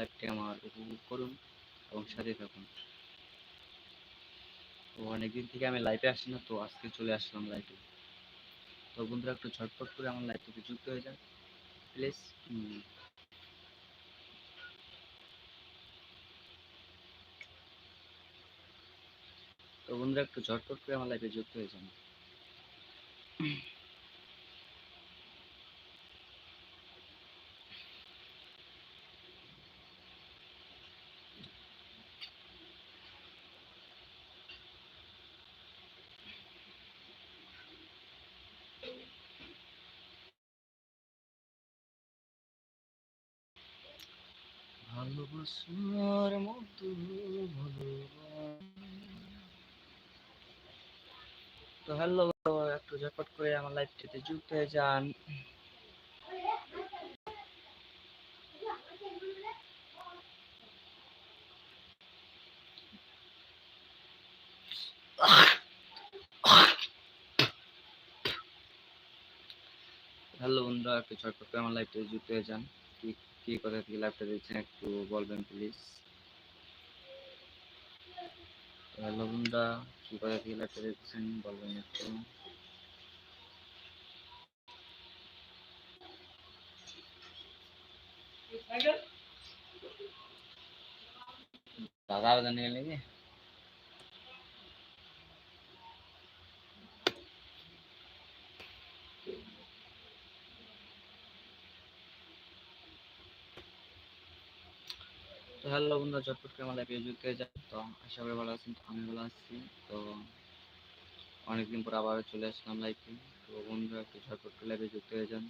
লাইভটি আমার উপভোগ করুন এবং সাথে থাকুন। তো অনেকদিন থেকে আমি লাইভে আসি না, তো আজকে চলে আসলাম লাইভে তো বন্ধুরা, একটু ঝটপট করে আমার লাইভটিতে যুক্ত হয়ে যান। প্লিজ তো বন্ধুরা, একটু ঝটপট করে আমার লাইভে যুক্ত হয়ে যান। ভালোবাসার মতো তো হ্যালো, একটু ঝটপট করে আমার লাইভটিতে যুক্ত হয়ে যান। হ্যালো বন্ধুরা, একটু ঝটপট করে আমার লাইভটিতে যুক্ত হয়ে যান। কি কি কথা থেকে লাইভটা দেখছেন একটু বলবেন প্লিজ হ্যালো বন্ধুরা কি কথা থেকে লাইভটা দেখছেন বলবেন একটু দাদা জানিয়ে লেগে তো হ্যালো বন্ধুরা চটপট করে আমার লাইফে যুক্ত হয়ে যায় তো আশা করি ভালো আছেন, তো আমি ভালো আছি। তো অনেকদিন পর আবার চলে আসলাম লাইফে তো বন্ধুরা একটু চটপট করে লাইফে যুক্ত হয়ে যান।